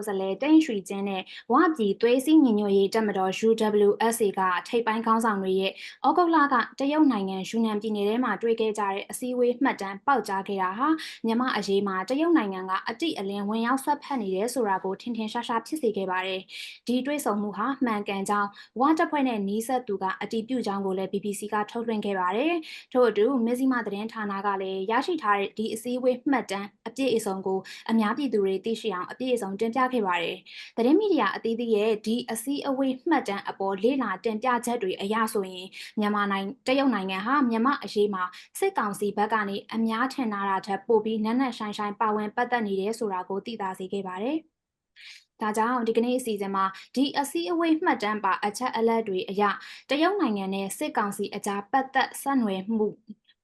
ကိုယ်စားလှယ်တိန့်ရွှေကျင်းနဲ့ဝပြည်သွေးစည်းညီညွတ်ရေးတပ်မတော် UWSA ကထိပ်ပိုင်းခေါင်းဆောင်တွေရဲ့ဩဂုတ်လကတရုတ်နိုင်ငံယူနန်ပြည်နယ်ထဲမှာတွေ့ခဲ့ကြတဲ့အစည်းအဝေးမှတ်တမ်းပေါက်ကြားခဲ့တာဟာမြန်မာအရေးမှာတရုတ်နိုင်ငံကအတိအလင်းဝင်ရောက်ဆက်ဖက်နေတယ်ဆိုတာကိုထင်ထင်ရှားရှားဖြစ်စေခဲ့ပါတယ်။ဒီတွေ့ဆုံမှုဟာမှန်ကန်ကြောင်းဝတပ်ဖွဲ့နဲ့နီးစပ်သူကအတည်ပြုကြောင်းကိုလည်း BBC ကထုတ်လွှင့်ခဲ့ပါတယ်။ထို့အတူမဇ္ဈိမသတင်းဌာနကလည်းရရှိထားတဲ့ဒီအစည်းအဝေးမှတ်တမ်းအပြည့်အစုံကိုအများပြည်သူတွေသိရှိအောင်အပြည့်အစုံတင်ပြခဲ့ပါတယ်။သတင်းမီဒီယာအသီးသီးရဲ့ဒီအစည်းအဝေးမှတ်တမ်းအပေါ်လေ့လာတင်ပြချက်တွေအရဆိုရင်မြန်မာနိုင်ငံတရုတ်နိုင်ငံဟာမြန်မာအရေးမှာစစ်ကောင်စီဘက်ကနေအများထင်ထားတာထက်ပိုပြီးနက်နက်ရှိုင်းရှိုင်းပါဝင်ပတ်သက်နေတယ်ဆိုတာကိုသိသာစေခဲ့ပါတယ်။ဒါကြောင့်ဒီကနေ့အစီအစဉ်မှာဒီအစည်းအဝေးမှတ်တမ်းပါအချက်အလက်တွေအရတရုတ်နိုင်ငံနဲ့စစ်ကောင်စီအကြားပတ်သက်ဆက်နွယ်မှု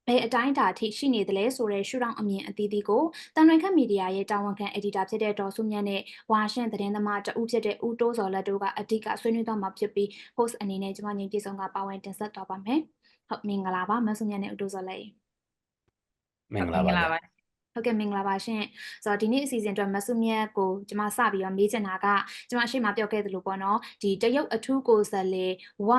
ဘယ်အတိုင်းအတာထိရှိနေသလဲဆိုတဲ့ရှုထောင့်အမြင်အသီးသီးကိုတန်လွင်ခတ်မီဒီယာရဲ့တာဝန်ခံအက်ဒီတာဖြစ်တဲ့ဒေါ်စုမြတ်နဲ့ဝါရှင်သတင်းသမားတဦးဖြစ်တဲ့ဦးတိုးစော်လက်တို့ကအဓိကဆွေးနွေးသွားမှာဖြစ်ပြီး host အနေနဲ့ကျွန်မညီပြေဆုံးကပါဝင်တင်ဆက်သွားပါမယ်။ဟုတ်မင်္ဂလာပါမဆုမြတ်နဲ့ဦးတိုးစော်လက်ရေမင်္ဂလာပါဗျာ ဟုတ်ကဲ့မင်္ဂလာပါရှင်ဆိုတော့ဒီနေ့အစီအစဉ်အတွက်မဆုမြတ်ကိုကျွန်မစပြီးတော့မေးချင်တာကကျွန်မအရှိမပြောခဲ့သလိုပေါ့နော်ဒီတရုတ်အထူးကိုယ်စားလှယ်ဝ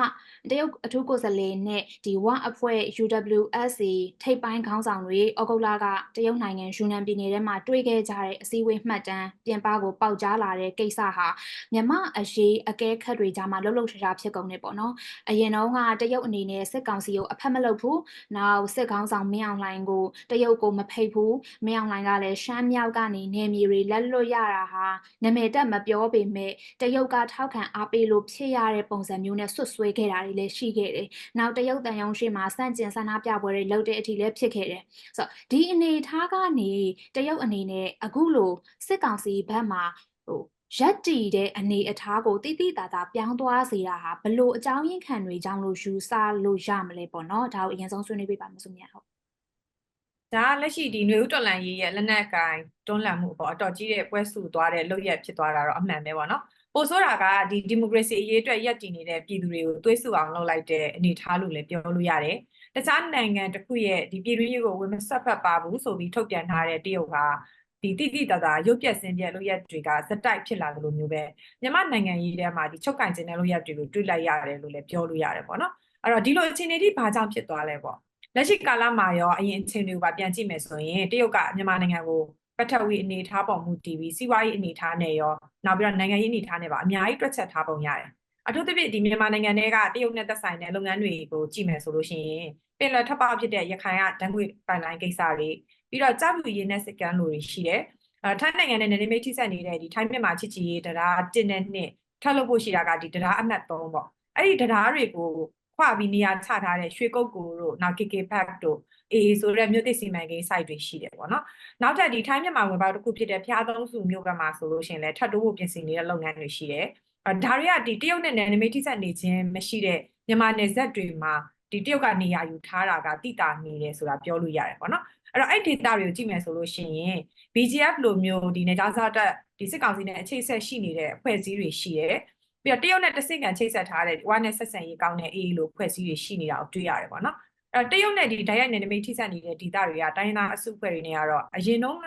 တရုတ်အထူးကိုယ်စားလှယ်နဲ့ဒီဝအဖွဲ့ UWSA ထိပ်ပိုင်းခေါင်းဆောင်တွေဩဂုတ်လကတရုတ်နိုင်ငံယူနန်ပြည်နယ်ထဲမှာတွေ့ခဲ့ကြတဲ့အစည်းအဝေးမှတ်တမ်းပြင်ပကိုပေါက်ကြားလာတဲ့ကိစ္စဟာမြမအရေးအကဲခတ်တွေကြားမှာလှုပ်လှုပ်ရှားရှားဖြစ်ကုန်နေပေါ့နော်အရင်တော့ကတရုတ်အနေနဲ့စစ်ကောင်စီကိုအဖက်မလုပ်ဘူးနောက်စစ်ခေါင်းဆောင်မင်းအောင်လှိုင်ကိုတရုတ်ကိုမဖိတ်ဘူးမင်းအောင်လှိုင်ကလည်းရှမ်းမြောက်ကနေနေမြေတွေလက်လွတ်ရတာဟာနာမည်တက်မပြောပေမဲ့တရုတ်ကထောက်ခံအားပေးလို့ဖြစ်ရတဲ့ပုံစံမျိုးနဲ့ဆွတ်ဆွဲခဲ့တာတွေလည်းရှိခဲ့တယ်။နောက်တရုတ်တန်ယုံရှိမှာစန့်ကျင်ဆန္ဒပြပွဲတွေလုပ်တဲ့အထိလည်းဖြစ်ခဲ့တယ်။ဆိုတော့ဒီအနေထားကနေတရုတ်အနေနဲ့အခုလိုစစ်ကောင်စီဘက်မှာဟိုရက်တီတဲ့အနေအထားကိုတိတိတသာပြောင်းသွားစေတာဟာဘလို့အကြောင်းရင်းခံတွေကြောင့်လို့ယူဆလို့ရမလဲပေါ့နော်ဒါကိုအရင်ဆုံးဆွေးနွေးပေးပါမစုမြတ်ဟုတ် ဒါကလက်ရှိဒီຫນွေဦးတော်လန်ရေးရဲ့လက်နက်ကိုင်တွန်းလှန်မှုပေါ့အတော်ကြီးတဲ့ပွဲစုသွားတဲ့လုပ်ရက်ဖြစ်သွားတာတော့အမှန်ပဲပေါ့နော်ပိုဆိုးတာကဒီဒီမိုကရေစီအရေးအတွက်ရက်တည်နေတဲ့ပြည်သူတွေကိုသွေးဆူအောင်လုပ်လိုက်တဲ့အနေအထားလို့လည်းပြောလို့ရတယ်တခြားနိုင်ငံတစ်ခုရဲ့ဒီပြည်တွင်းရေးကိုဝင်မဆက်ဖက်ပါဘူးဆိုပြီးထုတ်ပြန်ထားတဲ့တရုတ်ကဒီတိတိတသာရုပ်ပြက်စင်းပြက်လုပ်ရက်တွေကဇက်တိုက်ဖြစ်လာသလိုမျိုးပဲမြန်မာနိုင်ငံရေးထဲမှာဒီချုပ်ကင်ခြင်းတဲ့လုပ်ရက်တွေကိုတွေးလိုက်ရတယ်လို့လည်းပြောလို့ရတယ်ပေါ့နော်အဲ့တော့ဒီလိုအခြေအနေတွေဘာကြောင့်ဖြစ်သွားလဲပေါ့ လက်ရှိကာလမှာရောအရင်အချိန်တွေကိုပါပြန်ကြည့်မယ်ဆိုရင်တရုတ်ကမြန်မာနိုင်ငံကိုပတ်ထဝီအနေထားပေါ်မူတည်ပြီးစီးပွားရေးအနေထားနဲ့ရောနောက်ပြီးတော့နိုင်ငံရေးအနေထားနဲ့ပါအများကြီးတွက်ချက်ထားပုံရတယ်အထူးသဖြင့်ဒီမြန်မာနိုင်ငံတွေကတရုတ်နဲ့သက်ဆိုင်တဲ့လုပ်ငန်းတွေကိုကြည့်မယ်ဆိုလို့ရှိရင်ပင်လယ်ထပ်ပေါက်ဖြစ်တဲ့ရခိုင်ကဓာတ်ငွေပိုင်လိုင်းကိစ္စတွေပြီးတော့ကြောက်ဖြူရင်းနဲ့စကန်လိုတွေရှိတယ်အဲထိုင်းနိုင်ငံနဲ့နေနေမိတ်ထိဆက်နေတဲ့ဒီထိုင်းမြန်မာချစ်ချီရေးတရား1နဲ့2ထပ်လုပ်ဖို့ရှိတာကဒီတရားအမှတ်3ပေါ့အဲ့ဒီတရားတွေကို ခွာပြီးနေရာချထားတဲ့ရွှေကုတ်ကိုတို့နောက် KK Pack တို့အေးဆိုတဲ့မြို့သစ်စီမံကိန်း site တွေရှိတယ်ပေါ့နော်နောက်ထပ်ဒီထိုင်းမြန်မာဝင်ပေါက်တစ်ခုဖြစ်တဲ့ဖျားသုံးစုမြို့ကမှာဆိုလို့ရှိရင်လည်းထပ်တိုးဖို့ပြင်ဆင်နေတဲ့လုပ်ငန်းတွေရှိတယ်အဲဒါတွေကဒီတရုတ်နဲ့နယ်နိမိတ်ထိစပ်နေခြင်းမရှိတဲ့မြန်မာနယ်စပ်တွေမှာဒီတရုတ်ကနေရာယူထားတာကတိတာနေတယ်ဆိုတာပြောလို့ရတယ်ပေါ့နော်အဲ့တော့အဲ့ဒေတာတွေကိုကြည့်မယ်ဆိုလို့ရှိရင် BGF လိုမျိုးဒီနေကြားစားတက်ဒီစစ်ကောင်စီနဲ့အခြေဆက်ရှိနေတဲ့အဖွဲ့အစည်းတွေရှိတယ် ပြီးတော့တရုတ်နဲ့တဆင့်ကန်ချိတ်ဆက်ထားတဲ့ဝါနဲ့ဆက်ဆံရေးကောင်းတဲ့အေးလိုဖွဲ့စည်းတွေရှိနေတာကိုတွေ့ရတယ်ပေါ့နော်အဲတရုတ်နဲ့ဒီဓာတ်ရိုက်နယ်နိမိတ်ထိစပ်နေတဲ့ဒေသတွေကတိုင်းသားအစုအဖွဲ့တွေနဲ့ကတော့အရင်တုန်းက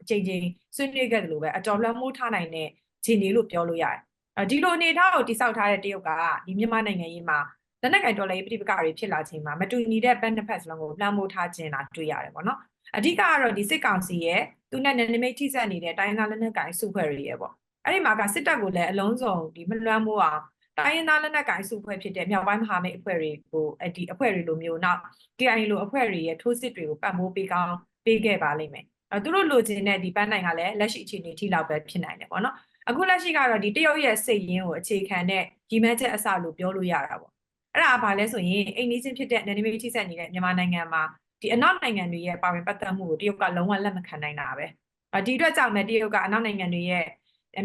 အချိန်ချင်းဆွေးနွေးခဲ့တယ်လို့ပဲအတော်လွှမ်းမိုးထားနိုင်တဲ့ခြေနေလို့ပြောလို့ရတယ်အဲဒီလိုအနေအထားကိုတိစောက်ထားတဲ့တရုတ်ကဒီမြန်မာနိုင်ငံရေးမှာလက်နက်ကင်တော်လည်းပြိပကတွေဖြစ်လာချိန်မှာမတူညီတဲ့ benefits လုံးကိုလွှမ်းမိုးထားခြင်းတာတွေ့ရတယ်ပေါ့နော်အဓိကကတော့ဒီစစ်ကောင်စီရဲ့သူနဲ့နယ်နိမိတ်ထိစပ်နေတဲ့တိုင်းသားလက်နက်ကင်စုဖွဲ့တွေရဲ့ပေါ့ အဲ့ဒီမှာကစစ်တပ်ကိုလည်းအလုံးစုံဒီမလွှမ်းမိုးအောင်တိုင်းရင်းသားလက်နက်ကိုင်စုဖွဲ့ဖြစ်တဲ့မြောက်ပိုင်းမဟာမိတ်အဖွဲ့တွေကိုအဲ့ဒီအဖွဲ့တွေလိုမျိုးနောက် KIA လိုအဖွဲ့တွေရဲ့ထိုးစစ်တွေကိုပတ်မိုးပေးကောင်းပေးခဲ့ပါလိမ့်မယ်အဲသူတို့လိုချင်တဲ့ဒီပန်းနိုင်ကလည်းလက်ရှိအခြေအနေထိလောက်ပဲဖြစ်နိုင်တယ်ပေါ့နော်အခုလက်ရှိကတော့ဒီတရုတ်ရဲ့စိတ်ရင်းကိုအခြေခံတဲ့ကြီးမဲချက်အစလို့ပြောလို့ရတာပေါ့အဲ့ဒါကဘာလဲဆိုရင်အိမ်နီးချင်းဖြစ်တဲ့နယ်နိမိတ်ထိစပ်နေတဲ့မြန်မာနိုင်ငံမှာဒီအနောက်နိုင်ငံတွေရဲ့ပါဝင်ပတ်သက်မှုကိုတရုတ်ကလုံးဝလက်မခံနိုင်တာပဲဒီအတွက်ကြောင့်ပဲတရုတ်ကအနောက်နိုင်ငံတွေရဲ့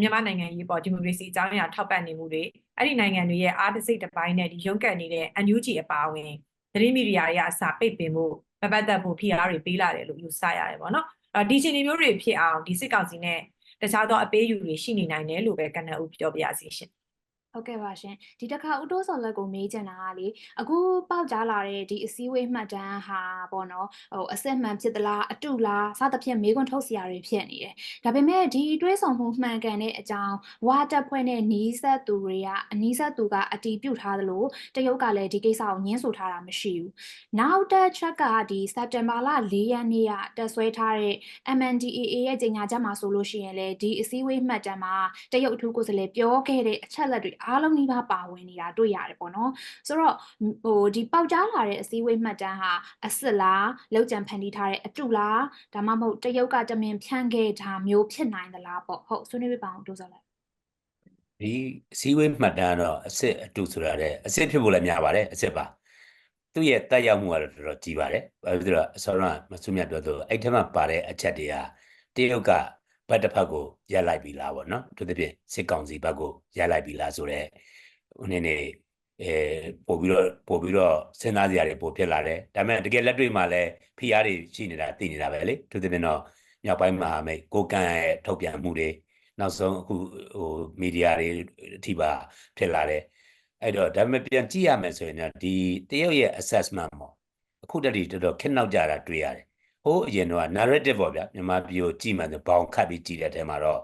မြန်မာနိုင်ငံရေးပေါ်ဒီမိုကရေစီအကြောင်းအရာထောက်ပံ့နေမှုတွေအဲ့ဒီနိုင်ငံတွေရဲ့အားတစိတ်တစ်ပိုင်းနဲ့ဒီရုံးကန်နေတဲ့ NUG အပါအဝင်သတင်းမီဒီယာတွေကအစာပိတ်ပင်မှုမပတ်သက်ဖို့ဖိအားတွေပေးလာတယ်လို့ယူဆရတယ်ပေါ့နော်အဲဒီချိန်မျိုးတွေဖြစ်အောင်ဒီစစ်ကောင်စီနဲ့တခြားသောအပေးယူတွေရှိနေနိုင်တယ်လို့ပဲကနအုပ်ပြောပြစီရှင် ဟုတ်ကဲ့ပါရှင်ဒီတစ်ခါဦးတိုးစော်လက်ကိုမေးချင်တာကလေအခုပေါက်ကြားလာတဲ့ဒီအစည်းအဝေးမှတ်တမ်းဟာပေါ့နော်ဟိုအစစ်မှန်ဖြစ်သလားအတုလားစသဖြင့်မေးခွန်းထုတ်စရာတွေဖြစ်နေတယ်ဒါပေမဲ့ဒီတွေးဆောင်မှုမှန်ကန်တဲ့အကြောင်းဝါတက်ဖွဲ့နဲ့နီးစပ်သူတွေကအနီးစပ်သူကအတီးပြုတ်ထားသလိုတရုတ်ကလည်းဒီကိစ္စကိုညှင်းဆိုထားတာမရှိဘူးနောက်တစ်ချက်ကဒီစက်တင်ဘာလ၄ရက်နေ့ကတက်ဆွဲထားတဲ့ MNDAA ရဲ့ကြေညာချက်မှာဆိုလို့ရှိရင်လေဒီအစည်းအဝေးမှတ်တမ်းမှာတရုတ်အထူးကိုယ်စားလှယ်ပြောခဲ့တဲ့အချက်လက်တွေအားလုံးနှိပါပါဝင်နေတာတွေ့ရတယ်ပေါ့နော်ဆိုတော့ဟိုဒီပေါက်ကြားလာတဲ့အစည်းအဝေးမှတ်တမ်းဟာအစ်စ်လားလောက်ကြံဖန်တီးထားတဲ့အတုလားဒါမှမဟုတ်တရုတ်ကတမင်ဖြန့်ခဲ့တာမျိုးဖြစ်နိုင်သလားပေါ့ဟုတ်ဆွေးနွေးပြပါအောင်တိုးစောလိုက်ဒီအစည်းအဝေးမှတ်တမ်းတော့အစစ်အတူဆိုတာတဲ့အစစ်ဖြစ်ဖို့လည်းများပါတယ်အစစ်ပါသူ့ရဲ့တက်ရောက်မှုကတော့တော်တော်ကြီးပါတယ်ဘာဖြစ်လို့လဲဆိုတော့မဆုမြတ်ပြောသူအဲ့ထက်မှပါတဲ့အချက်တွေကတရုတ်က ဘတ်တစ်ဖက်ကိုရက်လိုက်ပြီလားပေါ့နော်သူတစ်ပြည့်စစ်ကောင်စီဘက်ကိုရက်လိုက်ပြီလားဆိုတော့ဟိုနေ့နေ့အဲပို့ပြီးတော့ပို့ပြီးတော့စဉ်းစားစရာတွေပို့ဖြစ်လာတယ်ဒါပေမဲ့တကယ်လက်တွေ့မှာလည်းဖိအားတွေရှိနေတာသိနေတာပဲလေသူတစ်ပြည့်တော့မြောက်ပိုင်းမဟာမိတ်ကိုကန်ရဲ့ထုတ်ပြန်မှုတွေနောက်ဆုံးအခုဟိုမီဒီယာတွေအထိပါဖြစ်လာတယ်အဲ့တော့ဒါပေမဲ့ပြန်ကြည့်ရမယ်ဆိုရင်တော့ဒီတရုတ်ရဲ့ assessment ပေါ့အခုတည်းတော်တော်ခက်နောက်ကြတာတွေ့ရတယ် ဟိုးအရင်တော့ narrative ပေါ့ဗျာမြန်မာပြည်ကိုကြည့်မှဆိုဘောင်ခတ်ပြီးကြည့်တဲ့အထဲမှာတော့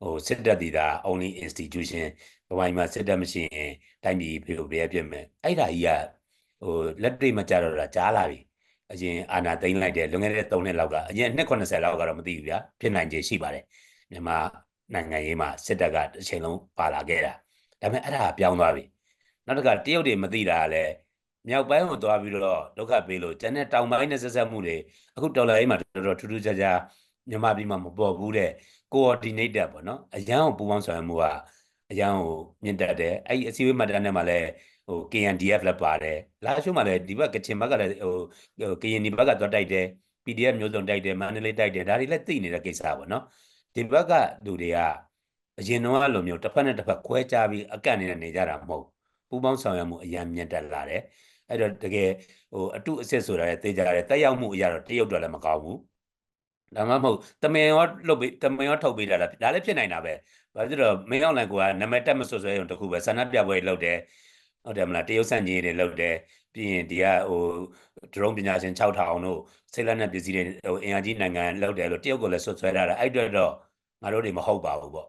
ဟိုစစ်တပ်တည်တာ only institution ဘဝမှာစစ်တပ်မရှိရင်တိုင်းပြည်ပြည်ကိုပြည့်ပြည့်မယ်အဲ့ဒါကြီးကဟိုလက်တွေ့မကြတော့တာကြားလာပြီအရင်အာနာသိမ့်လိုက်တဲ့လွန်ခဲ့တဲ့3နှစ်လောက်ကအရင်နှစ်80လောက်ကတော့မသိဘူးဗျာဖြစ်နိုင်ခြေရှိပါတယ်မြန်မာနိုင်ငံရေးမှာစစ်တပ်ကအချိန်လုံးပါလာခဲ့တာဒါပေမဲ့အဲ့ဒါပြောင်းသွားပြီနောက်တစ်ခါတရုတ်တွေမသိတာကလည်း မြောက်ပိုင်းကိုသွားပြီးတော့ဒုက္ခပေးလို့ကျန်တဲ့တောင်ပိုင်းနဲ့ဆက်ဆက်မှုတွေအခုဒေါ်လာရေးမှာတော်တော်ထူးထူးခြားခြားမြန်မာပြည်မှာမပေါ်ဘူးတဲ့ coordinated ပေါ့နော်အရန်ကိုပူးပေါင်းဆောင်ရွက်မှုကအရန်ကိုမြင့်တက်တယ်အဲ့ဒီအစည်းအဝေးမှတ်တမ်းထဲမှာလည်းဟို KNDF လည်းပါတယ်လာရှိုးမှာလည်းဒီဘက်ကချင်ဘက်ကလည်းဟိုကရင်ဒီဘက်ကသွားတိုက်တယ် PDF မျိုးစုံတိုက်တယ်မန္တလေးတိုက်တယ်ဒါတွေလည်းသိနေတဲ့ကိစ္စပေါ့နော်ဒီဘက်ကလူတွေကအရင်တော့အဲ့လိုမျိုးတစ်ဖက်နဲ့တစ်ဖက်ခွဲခြားပြီးအကန့်နေနေကြတာမဟုတ်ပူးပေါင်းဆောင်ရွက်မှုအရန်မြင့်တက်လာတယ် အဲ့တော့တကယ်ဟိုအတုအစစ်ဆိုတာလည်းသိကြတယ်တက်ရောက်မှုအရာတော့တရုတ်တော့လည်းမကောင်းဘူးဒါမှမဟုတ်တမင်ရောလှုပ်ပြီးတမင်ရောထုတ်ပေးတာလားဒါလည်းဖြစ်နိုင်တာပဲဘာဖြစ်လို့မင်းအောင်လိုင်ကနမတက်မဆွဆွဲရုံတခုပဲဆန္ဒပြပွဲလုပ်တယ်ဟုတ်တယ်မလားတရုတ်ဆန့်ကျင်တွေလုပ်တယ်ပြီးရင်ဒီကဟိုဒရုန်းပညာရှင်6000တို့ဆိတ်လက်နက်ပစ္စည်းတွေဟိုအင်အားကြီးနိုင်ငံလုပ်တယ်လို့တရုတ်ကလည်းဆွဆွဲထားတာအဲ့အတွက်တော့ငါတို့တွေမဟုတ်ပါဘူးပေါ့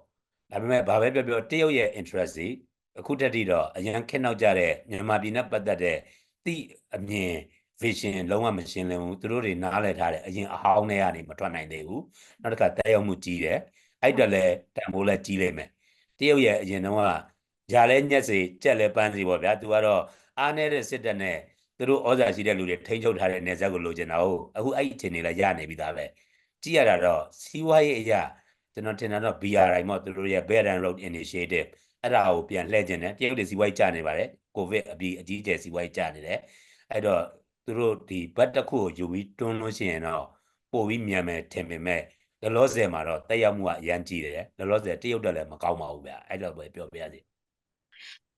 ဒါပေမဲ့ဘာပဲပြောပြောတရုတ်ရဲ့ interest ကြီးအခုတက်တိတော့အရန်ခက်နောက်ကြတဲ့မြန်မာပြည်နဲ့ပတ်သက်တဲ့ တိအမြင် vision လုံးဝမရှင်းလင်းဘူးသူတို့တွေနားလည်ထားတယ်အရင်အဟောင်းတွေကနေမထွက်နိုင်သေးဘူးနောက်တစ်ခါတက်ရောက်မှုကြီးတယ်အဲ့တော့လည်းတန်ဖိုးလည်းကြီးလိမ့်မယ်တရုတ်ရဲ့အရင်တုန်းကဂျာလဲညက်စီကြက်လဲပန်းစီပေါ့ဗျာသူကတော့အားနေတဲ့စစ်တပ်နဲ့သူတို့ဩဇာရှိတဲ့လူတွေထိန်းချုပ်ထားတဲ့နေဆက်ကိုလိုချင်တာဟုတ်အခုအဲ့ဒီအခြေအနေလည်းရနေပြီသားပဲကြည့်ရတာတော့စီးပွားရေးအရာကျွန်တော်ထင်တာတော့ BRI မို့သူတို့ရဲ့ Belt and Road Initiative အဲ့ဒါကိုပြန်လှည့်ကျင်တယ်တရုတ်တွေစီးပွားရေးကျနေပါတယ်ကိုဗစ်အပြီးအကြီးအကျယ်စီးပွားရေးကျနေတယ်အဲ့တော့သူတို့ဒီဘတ်တစ်ခုကိုယူပြီးတွန်းလို့ရှိရင်တော့ပို့ပြီးမြန်မယ်ထင်ပေမဲ့လောလောဆယ်မှာတော့တက်ရောက်မှုကအရန်ကြီးတယ်လောလောဆယ်တရုတ်တက်လည်းမကောင်းပါဘူးဗျအဲ့တော့ပဲပြောပြရစီ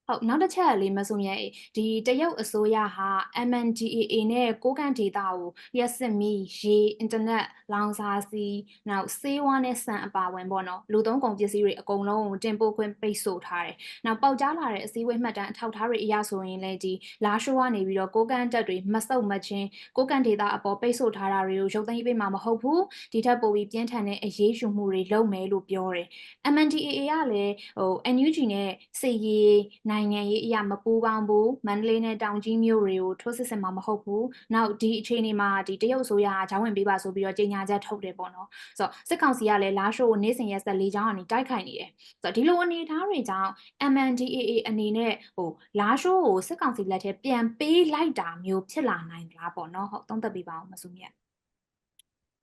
ဟုတ်နောက်တစ်ချက်ကလေးမစုံရဲ့ဒီတရုတ်အစိုးရဟာ MNDAA နဲ့ကိုးကန့်ဒေတာကိုလျှက်စစ်မီရေအင်တာနက်လောင်စာစီနောက်စေးဝါးနဲ့ဆန်အပါဝင်ပေါ့နော်လူသုံးကုန်ပစ္စည်းတွေအကုန်လုံးကိုတင်ပို့ခွင့်ပိတ်ဆို့ထားတယ်။နောက်ပေါက်ကြားလာတဲ့အစည်းအဝေးမှတ်တမ်းအထောက်အထားတွေအရဆိုရင်လည်းဒီလာရှိုးကနေပြီးတော့ကိုးကန့်တက်တွေမဆုတ်မချင်းကိုးကန့်ဒေတာအပေါ်ပိတ်ဆို့ထားတာတွေကိုရုပ်သိမ်းပေးမှာမဟုတ်ဘူး။ဒီထက်ပိုပြီးပြင်းထန်တဲ့အရေးယူမှုတွေလုပ်မယ်လို့ပြောတယ်။ MNDAA ကလည်းဟို NUG နဲ့စေရေးနိုင်ငံရေးအရာမပူးပေါင်းဘူးမန္တလေးနဲ့တောင်ကြီးမြို့တွေကိုထိုးစစ်ဆင်မှာမဟုတ်ဘူးနောက်ဒီအခြေအနေမှာဒီတရုတ်အစိုးရကဂျောင်းဝင်ပေးပါဆိုပြီးတော့ကြေညာချက်ထုတ်တယ်ပေါ့နော်ဆိုတော့စစ်ကောင်စီကလည်းလာရှိုးကိုနေစဉ်ရက်ဆက်လေးချောင်းကနေတိုက်ခိုက်နေတယ်ဆိုတော့ဒီလိုအနေအထားတွေကြောင့် MNDAA အနေနဲ့ဟိုလာရှိုးကိုစစ်ကောင်စီလက်ထဲပြန်ပေးလိုက်တာမျိုးဖြစ်လာနိုင်လားပေါ့နော်ဟုတ်သုံးသပ်ပေးပါအောင်မစုမြတ်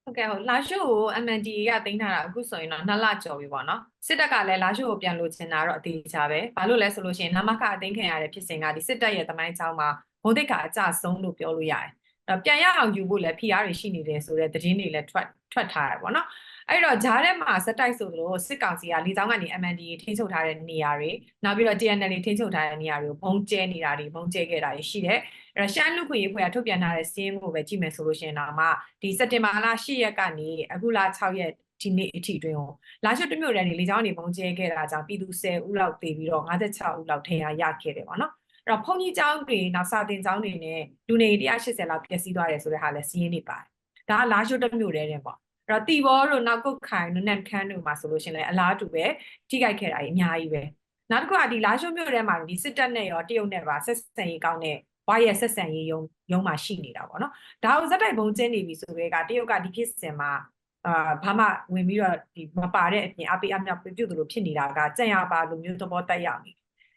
ဟုတ်ကဲ့ဟုတ်လာရှိုးကို MND ကတင်ထားတာအခုဆိုရင်တော့နှစ်လကျော်ပြီပေါ့နော်စစ်တပ်ကလည်းလာရှိုးကိုပြန်လို့ချင်တာတော့အသေးချာပဲဘာလို့လဲဆိုလို့ရှိရင်နမခအသိမ်းခံရတဲ့ဖြစ်စဉ်ကဒီစစ်တပ်ရဲ့တမိုင်းချောင်းမှာဘုံတိတ်ကအကြဆုံးလို့ပြောလို့ရတယ်အဲ့တော့ပြန်ရအောင်ယူဖို့လည်းဖိအားတွေရှိနေတယ်ဆိုတဲ့သတင်းတွေလည်းထွက်ထွက်ထားရပေါ့နော်အဲ့တော့ဂျားထဲမှာစက်တိုက်ဆိုလို့စစ်ကောင်စီကလီဆောင်ကနေ MND ထိန်းချုပ်ထားတဲ့နေရာတွေနောက်ပြီးတော့ TNL ထိန်းချုပ်ထားတဲ့နေရာတွေကိုဘုံကျဲနေတာတွေဘုံကျဲခဲ့တာတွေရှိတယ် အဲ့တော့ရှမ်းလူခွေရေးဖွဲ့ကထုတ်ပြန်ထားတဲ့စီးရင်ကိုပဲကြည့်မယ်ဆိုလို့ရှိရင်တော့မှဒီစက်တင်ဘာလ10ရက်ကနေအခုလ6ရက်ဒီနေ့အထိအတွင်းကိုလာရှုတစ်မြို့တန်းနေလေကြောင်းနေပုံကျဲခဲ့တာကြောင့်ပြည်သူ10ဦးလောက်တေပြီးတော့56ဦးလောက်ထင်ရရခဲ့တယ်ပေါ့နော်အဲ့တော့ဘုံကြီးကျောင်းတွေနောက်စာတင်ကျောင်းတွေနဲ့လူနေ180လောက်ပျက်စီးသွားတယ်ဆိုတဲ့ဟာလည်းစီးရင်နေပါတယ်ဒါကလာရှုတစ်မြို့တန်းတင်ပေါ့အဲ့တော့တီဘောတို့နောက်ကုတ်ခိုင်တို့နန်ခမ်းတို့မှာဆိုလို့ရှိရင်လည်းအလားတူပဲထိခိုက်ခဲ့တာကြီးအများကြီးပဲနောက်တစ်ခုကဒီလာရှုမြို့ထဲမှာဒီစစ်တပ်နဲ့ရောတရုတ်နဲ့ပါဆက်ဆံရေးကောင်းတဲ့ ဝါရဲ့ဆက်ဆံရေးယုံယုံမှာရှိနေတာပေါ့နော်ဒါကိုဇက်တိုက်ပုံကျင်းနေပြီဆိုရဲကတရုတ်ကဒီကိစ္စမှာအာဘာမှဝင်ပြီးတော့ဒီမပါတဲ့အပြင်အပိအမြောက်ပြုတ်တယ်လို့ဖြစ်နေတာကကြံ့ရပါလိုမျိုးသဘောတက်ရောက်နေ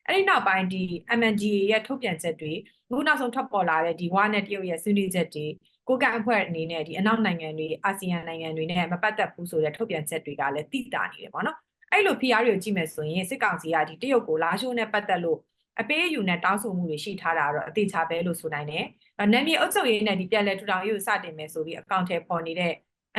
အဲ့ဒီနောက်ပိုင်းဒီ MNGA ရဲ့ထုတ်ပြန်ချက်တွေအခုနောက်ဆုံးထွက်ပေါ်လာတဲ့ဒီဝါနဲ့တရုတ်ရဲ့ဆွေးနွေးချက်တွေကိုကန့်အဖွဲ့အနေနဲ့ဒီအနောက်နိုင်ငံတွေအာဆီယံနိုင်ငံတွေနဲ့မပတ်သက်ဘူးဆိုတဲ့ထုတ်ပြန်ချက်တွေကလည်းတိတာနေတယ်ပေါ့နော်အဲ့လို PR တွေကိုကြည့်မယ်ဆိုရင်စစ်ကောင်စီကဒီတရုတ်ကိုလာရှိုးနဲ့ပတ်သက်လို့ အပေးအယူနဲ့တောင်းဆိုမှုတွေရှိထားတာတော့အသေးချာပဲလို့ဆိုနိုင်တယ်။နာမည်အုပ်ချုပ်ရေးနဲ့ဒီပြည်လဲထူထောင်ရေးကိုစတင်မယ်ဆိုပြီးအကောင့်ထဲပေါ်နေတဲ့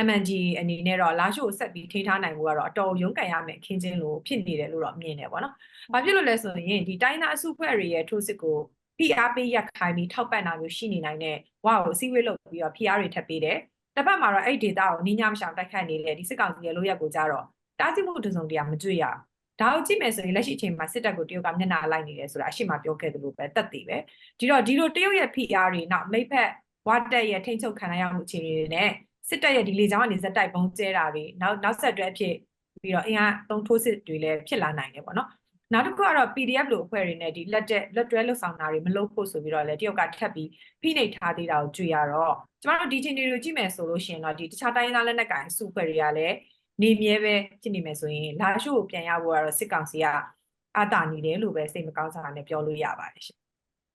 MNG အနေနဲ့တော့လာရှိုးကိုဆက်ပြီးထိထားနိုင်ဖို့ကတော့အတော်ရုန်းကန်ရမယ်အခင်းချင်းလို့ဖြစ်နေတယ်လို့တော့မြင်တယ်ပေါ့နော်။ဘာဖြစ်လို့လဲဆိုရင်ဒီတိုင်းသားအစုဖွဲ့တွေရဲ့ထိုးစစ်ကို PR ပေးရက်ခိုင်းပြီးထောက်ပံ့တာမျိုးရှိနေနိုင်တဲ့ဝါကိုအစည်းအဝေးလုပ်ပြီးတော့ PR တွေထပ်ပေးတယ်။တစ်ပတ်မှာတော့အဲ့ data ကိုနင်းညမရှောင်တိုက်ခတ်နေတဲ့ဒီစစ်ကောင်စီရဲ့လိုရက်ကိုကြတော့တားဆီးမှုတစုံတရာမတွေ့ရဘူး။ ဒါကိုကြည့်မယ်ဆိုရင်လက်ရှိအချိန်မှာစစ်တပ်ကိုတရုတ်ကမျက်နှာလိုက်နေတယ်ဆိုတာအရှိမပြောခဲ့သလိုပဲတက်တည်ပဲဒီတော့ဒီလိုတရုတ်ရဲ့ PR တွေနောက်မိဖက်ဝတ်တက်ရဲ့ထိန်းချုပ်ခံရမှုအခြေအနေတွေနဲ့စစ်တပ်ရဲ့ဒီလေကြောင်းကနေဇက်တိုက်ပုံကျဲတာတွေနောက်နောက်ဆက်တွဲဖြစ်ပြီးတော့အင်အားသုံးထိုးစစ်တွေလည်းဖြစ်လာနိုင်တယ်ပေါ့နော်နောက်တစ်ခုကတော့ PDF လို့အဖွဲ့တွေနဲ့ဒီလက်တက်လက်တွဲလှုပ်ဆောင်တာတွေမလုပ်ဖို့ဆိုပြီးတော့လည်းတရုတ်ကထပ်ပြီးဖိနှိပ်ထားသေးတာကိုကြွေရတော့ကျမတို့ဒီချင်းတွေကိုကြည့်မယ်ဆိုလို့ရှိရင်တော့ဒီတခြားတိုင်းသားလက်နက်ကိုင်စုအဖွဲ့တွေကလည်း နေမြဲပဲဖြစ်နေမယ်ဆိုရင်လာရှို့ကိုပြန်ရဖို့ကတော့စစ်ကောင်စီကအာတာနေတယ်လို့ပဲစိတ်မကောင်းစားနဲ့ပြောလို့ရပါတယ်ရှင်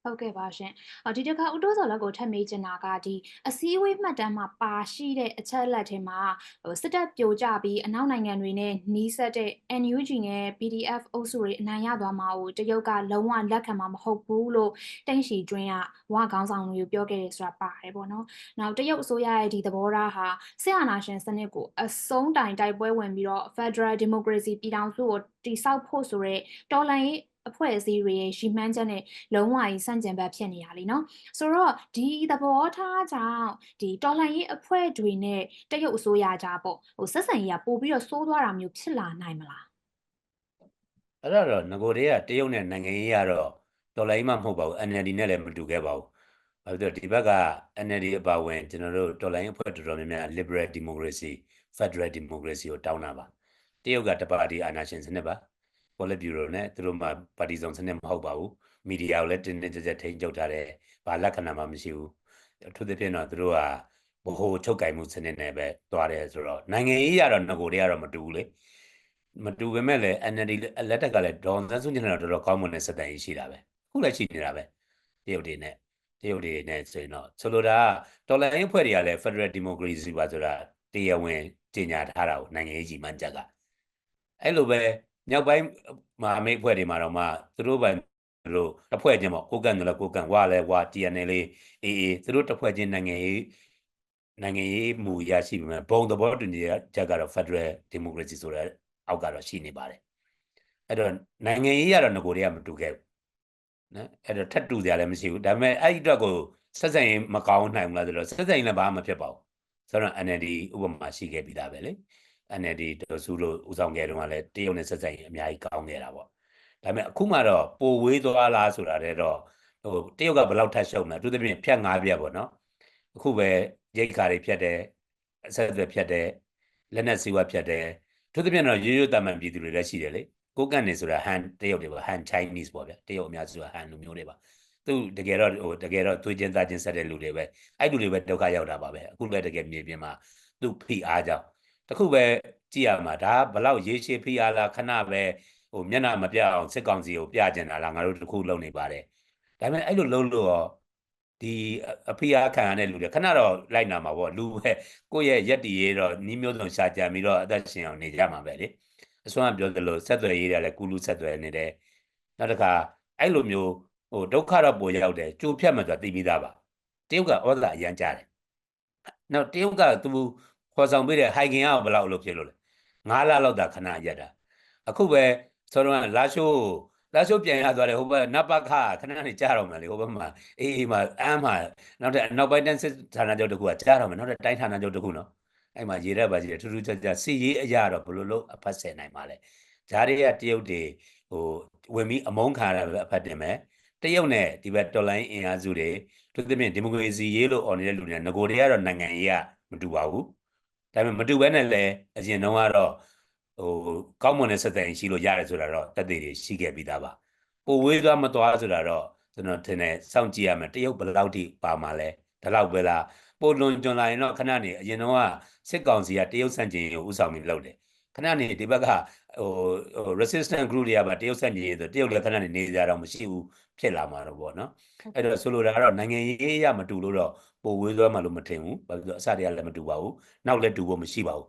ဟုတ်ကဲ့ပါရှင်။အော်ဒီတစ်ခါဦးတိုးစော်လက်ကိုထပ်မေးချင်တာကဒီအစည်းအဝေးမှတ်တမ်းမှာပါရှိတဲ့အချက်လက်ထဲမှာဟိုစစ်တပ်ပြိုကျပြီးအနောက်နိုင်ငံတွေနဲ့နှီးဆက်တဲ့ NUG နဲ့ PDF အုပ်စုတွေအနိုင်ရသွားမှာကိုတရုတ်ကလုံးဝလက်ခံမှာမဟုတ်ဘူးလို့တိန့်ရှီကျွင်းကဝါခေါင်းဆောင်တွေကိုပြောခဲ့တယ်ဆိုတာပါတယ်ပေါ့နော်။နောက်တရုတ်အစိုးရရဲ့ဒီသဘောထားဟာစစ်အာဏာရှင်စနစ်ကိုအဆုံးတိုင်တိုက်ပွဲဝင်ပြီးတော့ Federal Democracy ပြည်ထောင်စုကိုတည်ဆောက်ဖို့ဆိုတဲ့တော်လှန်ရေး အဖွဲ့အစည်းတွေရဲ့ရှီမှန်းချက်နဲ့လုံးဝကြီးစန့်ကျင်ဘက်ဖြစ်နေရလीเนาะဆိုတော့ဒီသဘောထားကြောင့်ဒီတော်လှန်ရေးအဖွဲ့တွေနဲ့တရုတ်အစိုးရကြားပေါ့ဟိုဆက်ဆံရေးကပို့ပြီးတော့စိုးသွားတာမျိုးဖြစ်လာနိုင်မလား အဲ့ဒါတော့ငကိုတွေကတရုတ်နဲ့နိုင်ငံရေးကတော့တော်လိုင်းမှမဟုတ်ပါဘူး NLD နဲ့လည်းမတူခဲ့ပါဘူး။ဘာဖြစ်လို့ဒီဘက်က NLD အပါဝင်ကျွန်တော်တို့တော်လိုင်းအဖွဲ့တော်တော်များများ liberal democracy federal democracy ကိုတောင်းတာပါ။တရုတ်ကတပါတီအာဏာရှင်စနစ်ပါ။ polit bureau နဲ့သူတို့မှပါတီစုံစနစ်မဟုတ်ပါဘူး။မီဒီယာကိုလည်းတင်းတင်းကြပ်ကြပ်ထိန်းချုပ်ထားတဲ့ဘာလက္ခဏာမှမရှိဘူး။အထူးသဖြင့်တော့သူတို့ကဘ ਹੁ ချုပ်ကင်မှုစနစ်နဲ့ပဲတွားတယ်ဆိုတော့နိုင်ငံရေးရတော့ငကိုတွေကတော့မတူဘူးလေ။မတူပေမဲ့လည်း NLD လက်ထက်ကလည်းဒေါ်စန်းစုကြည်နဲ့တော့တော်တော်ကောင်းမွန်တဲ့စက်တန်ကြီးရှိတာပဲအခုလည်းရှိနေတာပဲတရုတ်တွေနဲ့တရုတ်တွေနဲ့ဆိုရင်တော့ဆိုလိုတာကတော်လိုင်းအဖွဲ့တွေကလည်း Federal Democracy ပါဆိုတာတရားဝင်ကြေညာထားတာကိုနိုင်ငံရေးကြီးမှန်းချက်ကအဲ့လိုပဲ မြောက်ပိုင်းမဟာမိတ်အဖွဲ့တွေမှာတော့မှသူတို့ပဲသူတို့တစ်ဖွဲ့ချင်းပေါ့ကိုကန့်တယ်လို့ကိုကန့်ဝါလဲဝါ TNL လေးအေးအေးသူတို့တစ်ဖွဲ့ချင်းနိုင်ငံရေးနိုင်ငံရေးမူရရှိပြီမဲ့ဘုံသဘောတူညီချက်ကတော့ Federal Democracy ဆိုတဲ့အောက်ကတော့ရှိနေပါတယ်အဲ့တော့နိုင်ငံရေးကတော့ငကိုတွေကမတူခဲ့ဘူးနော်အဲ့တော့ထပ်တူကြလည်းမရှိဘူးဒါပေမဲ့အဲ့ဒီအတွက်ကိုဆက်ဆံရေးမကောင်းနိုင်ဘူးလားဆိုတော့ဆက်ဆံရေးလည်းဘာမှမဖြစ်ပါဘူးဆိုတော့ NLD ဥပမာရှိခဲ့ပြီးသားပဲလေ NLD ဒေါ်စုလို့ဦးဆောင်ခဲ့တုန်းကလည်းတရုတ်နဲ့ဆက်ဆံရေးအများကြီးကောင်းခဲ့တာပေါ့ဒါပေမဲ့အခုမှတော့ပိုဝေးသွားလားဆိုတာတဲ့တော့ဟိုတရုတ်ကဘယ်လောက်ထပ်ရှုံးလဲအထူးသဖြင့်ဖြတ်ငါးပြတ်ပေါ့နော်အခုပဲရိတ်ခါတွေဖြတ်တယ်အဆက်အသွယ်ဖြတ်တယ်လက်နက်စီဝါဖြတ်တယ်အထူးသဖြင့်တော့ရိုးရိုးတမန်ပြည်သူတွေလည်းရှိတယ်လေကိုကန့်နေဆိုတာဟန်တရုတ်တွေပါဟန် Chinese ပေါ့ဗျာတရုတ်အများစုကဟန်လူမျိုးတွေပါသူတကယ်တော့ဟိုတကယ်တော့သွေးချင်းသားချင်းဆက်တဲ့လူတွေပဲအဲ့လူတွေပဲဒုက္ခရောက်တာပါပဲအခုလည်းတကယ်မြေပြင်မှာသူ့ဖိအားကြောင့် တခုပဲကြည့်ရမှာဒါဘလောက်ရေးရှည်ဖိအားလားခဏပဲဟိုမျက်နှာမပြအောင်စစ်ကောင်စီကိုပြကျင်တာလားငါတို့တခုလုံနေပါတယ်ဒါပေမဲ့အဲ့လိုလုံးလို့ရောဒီအဖိအားခံရတဲ့လူတွေခဏတော့လိုက်နာမှာပေါ့လူပဲကိုယ့်ရဲ့ရက်တီရေးတော့နီးမျိုးစုံရှာကြံပြီးတော့အသက်ရှင်အောင်နေကြမှာပဲလေအစွမ်းပြောသလိုဆက်သွယ်ရေးတယ်လည်းကုလူဆက်သွယ်နေတယ်နောက်တစ်ခါအဲ့လိုမျိုးဟိုဒုက္ခတော့ပိုရောက်တယ်ကြိုဖြတ်မှဆိုတာသိပြီးသားပါတရုတ်ကဩဇာအရန်ကြတယ်နောက်တရုတ်ကသူ ခေါ်ဆောင်ပေးတဲ့ဟိုင်ကင်ကဘယ်လောက်လို့ဖြစ်လို့လဲ9လလောက်သာခဏရက်တာအခုပဲဆိုတော့လာရှိုးလာရှိုးပြန်ရသွားတယ်ဟိုဘက်နပခခဏနေကြားတော့မယ်လေဟိုဘက်မှာအေးအေးမှာအမ်းမှာနောက်တဲ့နောက်ပိုင်းတန်းစစ်ဌာနချုပ်တခုကကြားတော့မယ်နောက်တဲ့တိုင်းဌာနချုပ်တခုနော်အဲ့မှာရေရက်ပါကြီးတယ်ထူးထူးခြားခြားစီရေးအရာတော့ဘယ်လိုလုပ်အဖတ်ဆယ်နိုင်ပါလဲဂျားတွေကတရုတ်တွေဟိုဝင်ပြီးအမုန်းခံရတာပဲအဖတ်တင်မယ်တရုတ်နဲ့ဒီဘက်တော်လိုင်းအင်အားစုတွေသူသဖြင့်ဒီမိုကရေစီရေးလို့អော်နေတဲ့လူတွေငကိုတွေကတော့နိုင်ငံရေးကမတူပါဘူး ဒါပေမဲ့မတူဘဲနဲ့လည်းအရင်တုန်းကတော့ဟိုကောင်းမွန်တဲ့ဆက်ဆံရေးရှိလို့ရတယ်ဆိုတာတော့တက်သေးတွေရှိခဲ့ပြီးသားပါပိုဝေးသွားမသွားဆိုတာတော့ကျွန်တော်ထင်တယ်စောင့်ကြည့်ရမယ်တရုတ်ဘယ်လောက်ထိပါမှာလဲဒါလောက်ပဲလားပိုလွန်ကျွံလာရင်တော့ခဏနေအရင်တော့ကစစ်ကောင်စီကတရုတ်ဆန့်ကျင်ရေးကိုဥဆောင်ပြီးလုပ်တယ်ခဏနေဒီဘက်ကဟိုဟို resistant group တွေကပါတရုတ်ဆန့်ကျင်ရေးဆိုတရုတ်လည်းခဏနေနေကြတော့မရှိဘူးဖြစ်လာမှာတော့ဗောနော်အဲ့တော့ဆိုလိုတာကတော့နိုင်ငံရေးရမတူလို့တော့ ပိုဝေးသွားမှလို့မထင်ဘူးဘာလို့လဲအစတည်းကလည်းမတူပါဘူးနောက်လည်းတူဖို့မရှိပါဘူး